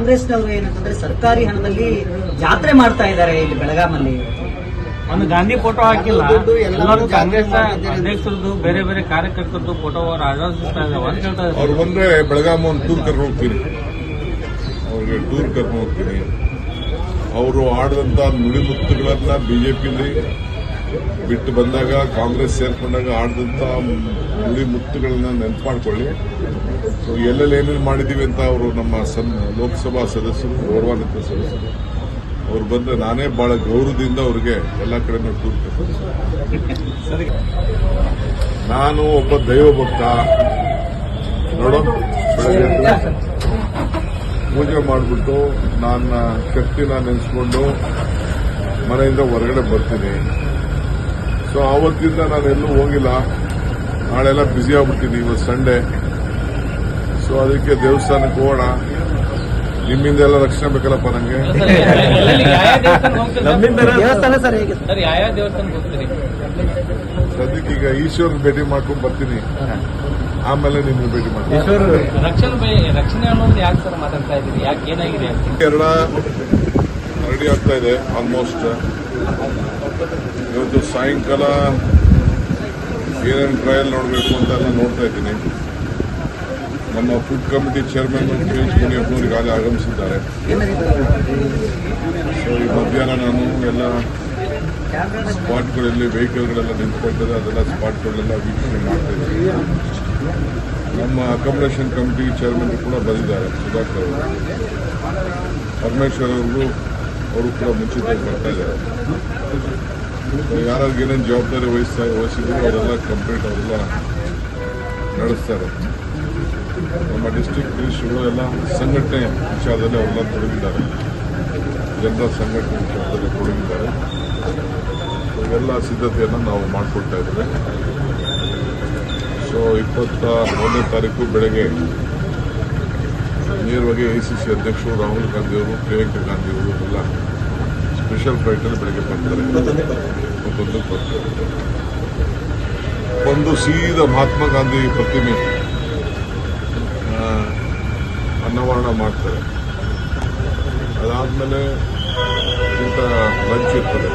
ಕಾಂಗ್ರೆಸ್ನವರು ಏನಂತಂದ್ರೆ ಸರ್ಕಾರಿ ಹಣದಲ್ಲಿ ಜಾತ್ರೆ ಮಾಡ್ತಾ ಇದ್ದಾರೆ ಇಲ್ಲಿ ಬೆಳಗಾಮಲ್ಲಿ. ಒಂದು ಗಾಂಧಿ ಫೋಟೋ ಹಾಕಿಲ್ಲ. ಎಲ್ಲರೂ ಕಾಂಗ್ರೆಸ್. ಅಧ್ಯಕ್ಷರದ್ದು ಬೇರೆ ಬೇರೆ ಕಾರ್ಯಕರ್ತರದ್ದು ಫೋಟೋ ಹೇಳ್ತಾ ಇದ್ದಾರೆ. ಅವ್ರು ಬಂದ್ರೆ ಬೆಳಗಾಮ್ ಒಂದು ಟೂರ್ ಕರ್ಕೊಂಡು ಹೋಗ್ತೀನಿ ಅವ್ರಿಗೆ ಟೂರ್ ಕರ್ಕೊಂಡು ಹೋಗ್ತೀನಿ. ಅವರು ಆಡಿದಂತ ನುಡಿಮುತ್ತುಗಳನ್ನ ಬಿಜೆಪಿಲಿ ಬಿಟ್ಟು ಬಂದಾಗ ಕಾಂಗ್ರೆಸ್ ಸೇರ್ಕೊಂಡಾಗ ಆಡಿದಂತ ನುಡಿಮುತ್ತುಗಳನ್ನ ನೆನಪು ಮಾಡ್ಕೊಳ್ಳಿ ಸೊ ಎಲ್ಲೆಲ್ಲಿ ಏನೇನು ಮಾಡಿದೀವಿ ಅಂತ ಅವರು ನಮ್ಮ ಸನ್ ಲೋಕಸಭಾ ಸದಸ್ಯರು ಗೌರವಾನ್ವಿತ ಸದಸ್ಯರು. ಅವ್ರು ಬಂದ್ರೆ ನಾನೇ ಬಹಳ ಗೌರವದಿಂದ ಅವ್ರಿಗೆ ಎಲ್ಲ ಕಡೆ ಟೂರ್ ನಾನು ಒಬ್ಬ ದೈವ ಭಕ್ತ. ನೋಡೋಣ ಬೆಳಗ್ಗೆ ಪೂಜೆ ಮಾಡಿಬಿಟ್ಟು ನನ್ನ ಶಕ್ತಿನ ನೆನೆಸ್ಕೊಂಡು ಮನೆಯಿಂದ ಹೊರಗಡೆ ಬರ್ತೀನಿ. ಸೊ ಅವತ್ತಿಂದ ನಾನು ಎಲ್ಲೂ ಹೋಗಿಲ್ಲ. ನಾಳೆಲ್ಲ ಬ್ಯುಸಿ ಆಗ್ಬಿಡ್ತೀನಿ ಇವತ್ತು ಸಂಡೇ ಸೊ ಅದಕ್ಕೆ ದೇವಸ್ಥಾನಕ್ಕೆ ಹೋಗೋಣ. ನಿಮ್ಮಿಂದ ಎಲ್ಲ ರಕ್ಷಣೆ ಬೇಕಲ್ಲಪ್ಪ ನಂಗೆ? ಸದ್ಯಕ್ಕೆ ಈಗ ಈಶ್ವರನ ಭೇಟಿ ಮಾಡ್ಕೊಂಡು ಬರ್ತೀನಿ. ಆಮೇಲೆ ನಿಮ್ಗೆ ಭೇಟಿ ಮಾಡ್ತೀನಿ. ರಕ್ಷಣೆ ರಕ್ಷಣೆ ಅನ್ನೋದು ಯಾಕೆ ಸರ್ ಮಾತಾಡ್ತಾ ಇದ್ದೀರಿ? ಯಾಕೆ ಏನಾಗಿದೆ? ಅಂತ ಕೇರಳ ರೆಡಿ ಆಗ್ತಾ ಇದೆ ಆಲ್ಮೋಸ್ಟ್ ಇವತ್ತು ಸಾಯಂಕಾಲ ಏನೇನು ಟ್ರಯಲ್ ನೋಡಬೇಕು ಅಂತ ಎಲ್ಲ ನೋಡ್ತಾ ಇದ್ದೀನಿ. ನಮ್ಮ ಫುಡ್ ಕಮಿಟಿ ಚೇರ್ಮನ್ ಗಿರೀಶ್ ಮುನಿಯಪ್ಪನವ್ರು ಅಲ್ಲಿ ಆಗಮಿಸಿದ್ದಾರೆ. ಸೊ ಈ ಮಧ್ಯಾಹ್ನ ನಾನು ಎಲ್ಲ ಸ್ಪಾಟ್ಗಳಲ್ಲಿ ವೆಹಿಕಲ್ಗಳೆಲ್ಲ ನಿಂತ್ಕೊಳ್ತದೆ ಅದೆಲ್ಲ ಸ್ಪಾಟ್ಗಳೆಲ್ಲ ವೀಕ್ಷಣೆ ಮಾಡ್ತಾ ಇದ್ದೀನಿ. ನಮ್ಮ ಅಕಾಮಡೇಷನ್ ಕಮಿಟಿ ಚೇರ್ಮನ್ ಕೂಡ ಬಂದಿದ್ದಾರೆ, ಸುಧಾಕರ್ ಅವರು. ಪರಮೇಶ್ವರ್ ಅವರು ಅವರು ಕೂಡ ಮುಂಚಿತವಾಗಿ ಬರ್ತಾ ಇದ್ದಾರೆ. ಯಾರ್ಯಾರಿಗೆ ಏನೇನು ಜವಾಬ್ದಾರಿ ವಹಿಸ್ತಾ ವಹಿಸಿದ್ರು, ಅವರೆಲ್ಲ ಕಂಪ್ಲೀಟ್ ಅವರೆಲ್ಲ ನಡೆಸ್ತಾರೆ. ನಮ್ಮ ಡಿಸ್ಟಿಕ್ ಪೊಲೀಸ್ಗಳು ಎಲ್ಲ ಸಂಘಟನೆ ವಿಚಾರದಲ್ಲಿ ಅವರೆಲ್ಲ ತೊಡಗಿದ್ದಾರೆ. ಜನರ ಸಂಘಟನೆ ವಿಚಾರದಲ್ಲಿ ತೊಡಗಿದ್ದಾರೆ. ಇವೆಲ್ಲ ಸಿದ್ಧತೆಯನ್ನು ನಾವು ಮಾಡಿಕೊಳ್ತಾ ಇದ್ದೇವೆ. ಸೊ ಇಪ್ಪತ್ತ ಒಂದನೇ ತಾರೀಕು ಬೆಳಗ್ಗೆ ನೇರವಾಗಿ ಎ ಸಿ ಸಿ ಅಧ್ಯಕ್ಷರು ರಾಹುಲ್ ಗಾಂಧಿಯವರು ಪ್ರಿಯಾಂಕಾ ಗಾಂಧಿಯವರು ಎಲ್ಲ ಸ್ಪೆಷಲ್ ಫ್ಲೈಟಲ್ಲಿ ಬೆಳಗ್ಗೆ ಬರ್ತಾರೆ ಬರ್ತಾರೆ ಒಂದು ಸೀದಾ ಮಹಾತ್ಮ ಗಾಂಧಿ ಪ್ರತಿಮೆ ಅನ್ನವರಣ ಮಾಡ್ತಾರೆ. ಅದಾದಮೇಲೆ ಊಟ ಲಂಚ್ ಇರ್ತದೆ.